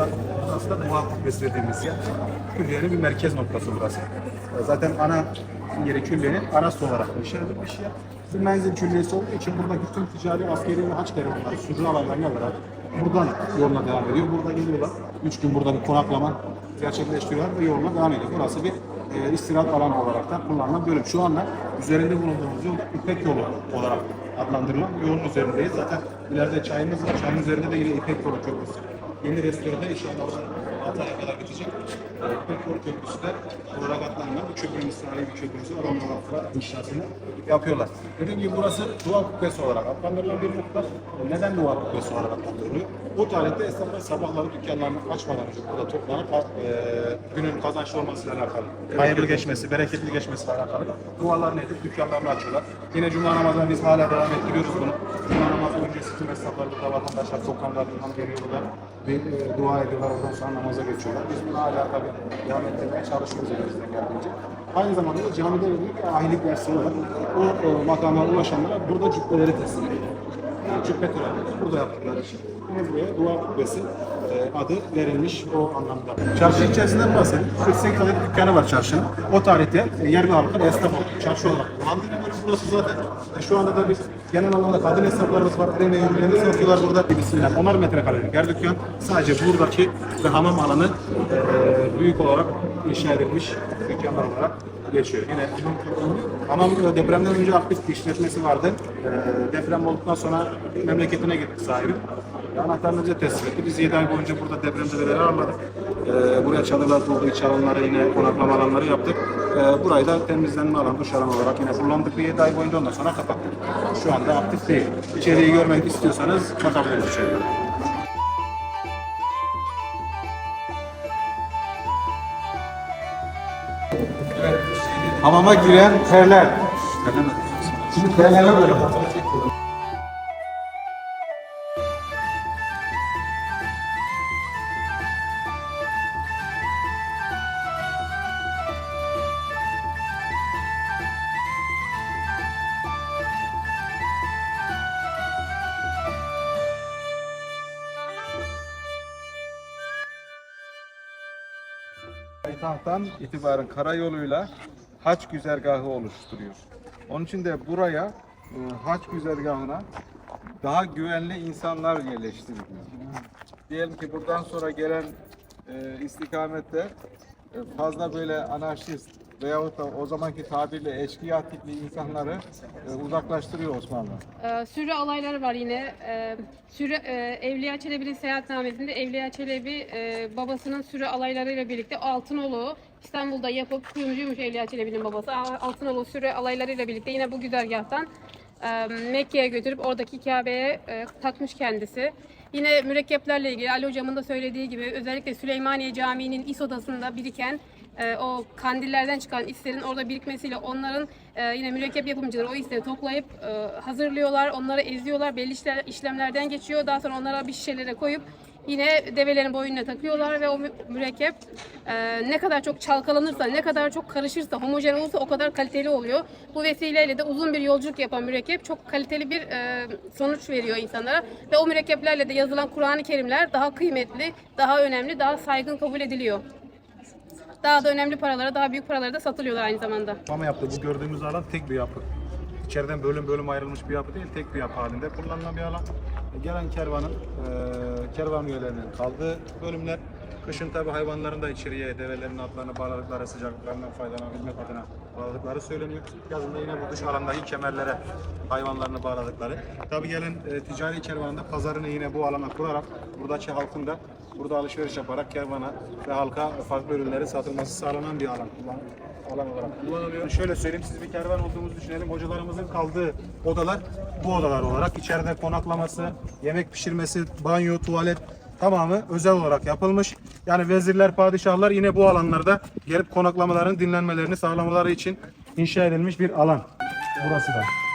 da burası da Muha Kubbesi dediğimiz yer. Külliyenin bir merkez noktası burası. Zaten ana yeri külliyenin arası olarak inşa edilmiş yer. Bir menzil külliyesi olduğu için buradaki tüm ticari, askeri ve haç kervanları, sürü alanlarını alarak buradan yoluna devam ediyor. Burada geliyorlar. Üç gün burada bir konaklama gerçekleştiriyorlar ve yoluna devam ediyor. Burası bir e, istirahat alanı olarak da kullanılan bölüm. Şu anda üzerinde bulunduğumuz yol İpek yolu olarak adlandırılan bir yolun üzerindeyiz. Zaten ileride çayımız var. Çayın üzerinde de yine İpek yolu köprüsü. Yeni restoranda inşallah 6 aya kadar bitecek. Yolu köprüsü de adlandırılan bir köprümüz, tarihi bir köprümüzü adam olarak inşaatını yapıyorlar. Dediğim gibi burası Dua Kubbesi olarak adlandırılan bir nokta. Neden Dua Kubbesi olarak adlandırılıyor? Bu tarihte esnaflar sabahları dükkanlarını açmadan önce burada toplanıp e, günün kazançlı olmasıyla alakalı, hayırlı geçmesi, bereketli geçmesiyle alakalı dualarını edip dükkanlarını açıyorlar. Yine Cuma namazına biz hala devam ettiriyoruz bunu. Cuma öncesi tüm esnaflar burada, vatandaşlar sokaklarından geliyor burada ve e, dua ediyorlar, ondan sonra namaza geçiyorlar. Biz bunu hala tabii devam ettirmeye çalışıyoruz elimizden geldiğince. Aynı zamanda da camide bir ahilik dersi var. O e, makama ulaşanlara burada cübbeleri teslim ediyor. Yani cübbe törenleri burada yaptıkları için. Yine buraya dua kubbesi e, adı verilmiş o anlamda. Çarşı içerisinden bahsedeyim. 48 adet dükkanı var çarşının. O tarihte e, yerli halkın esnaf oldu. Çarşı olarak. Mandalina burası zaten. E, şu anda da biz genel anlamda kadın esnaflarımız var. Eleme ürünlerini satıyorlar burada. Gibisinden. Onlar metrekarelik. Her dükkan sadece buradaki ve hamam alanı e, büyük olarak inşa edilmiş dükkanlar olarak geçiyor. Yine hamam depremden önce aktif bir işletmesi vardı. E, deprem olduktan sonra memleketine gitti sahibi. Anahtarını bize teslim etti. Biz 7 ay boyunca burada depremzedeleri ağırladık. E, buraya çadırlar kurdu, iç alanları yine konaklama alanları yaptık. E, burayı da temizlenme alanı, duş alanı olarak yine kullandık bir 7 ay boyunca ondan sonra kapattık. Şu anda aktif değil. İçeriği görmek istiyorsanız bakabiliriz içeriye. Hamama giren terler. Şimdi terlere böyle. Payitahttan itibaren karayoluyla haç güzergahı oluşturuyor. Onun için de buraya e, haç güzergahına daha güvenli insanlar yerleştiriliyor. Diyelim ki buradan sonra gelen e, istikamette e, fazla böyle anarşist veyahut da o zamanki tabirle eşkıya tipli insanları e, uzaklaştırıyor Osmanlı. Ee, sürü alayları var yine. Ee, sürü e, Evliya Çelebi'nin seyahatnamesinde Evliya Çelebi e, babasının sürü alaylarıyla birlikte Altınoluk'u İstanbul'da yapıp kuyumcuymuş Evliya Çelebi'nin babası. A- Altınoluk sürü alaylarıyla birlikte yine bu güzergahtan e, Mekke'ye götürüp oradaki Kabe'ye e, takmış kendisi. Yine mürekkeplerle ilgili Ali Hocam'ın da söylediği gibi özellikle Süleymaniye Camii'nin is odasında biriken e, o kandillerden çıkan islerin orada birikmesiyle onların e, yine mürekkep yapımcıları o isleri toplayıp e, hazırlıyorlar, onları eziyorlar, belli işlemlerden geçiyor. Daha sonra onlara bir şişelere koyup yine develerin boynuna takıyorlar ve o mü- mürekkep e, ne kadar çok çalkalanırsa, ne kadar çok karışırsa, homojen olursa o kadar kaliteli oluyor. Bu vesileyle de uzun bir yolculuk yapan mürekkep çok kaliteli bir sonuç veriyor insanlara ve o mürekkeplerle de yazılan Kur'an-ı Kerimler daha kıymetli, daha önemli, daha saygın kabul ediliyor. Daha da önemli paralara, daha büyük paralara da satılıyorlar aynı zamanda. Ama yaptı. Bu gördüğümüz alan tek bir yapı. İçeriden bölüm bölüm ayrılmış bir yapı değil, tek bir yapı halinde kullanılan bir alan. E, Gelen kervanın, e, kervan üyelerinin kaldığı bölümler. Kışın tabi hayvanların da içeriye, develerin atlarını bağladıkları, sıcaklıklarından faydalanabilmek adına bağladıkları söyleniyor. Yazın da yine bu dış alandaki kemerlere hayvanlarını bağladıkları. Tabi gelen e, ticari kervanın da pazarını yine bu alana kurarak buradaki halkın da burada alışveriş yaparak kervana ve halka farklı ürünlerin satılması sağlanan bir alan alan olarak kullanılıyor. Şöyle söyleyeyim siz bir kervan olduğumuzu düşünelim. Hocalarımızın kaldığı odalar bu odalar olarak içeride konaklaması, yemek pişirmesi, banyo, tuvalet tamamı özel olarak yapılmış. Yani vezirler, padişahlar yine bu alanlarda gelip konaklamaların dinlenmelerini sağlamaları için inşa edilmiş bir alan. Burası da.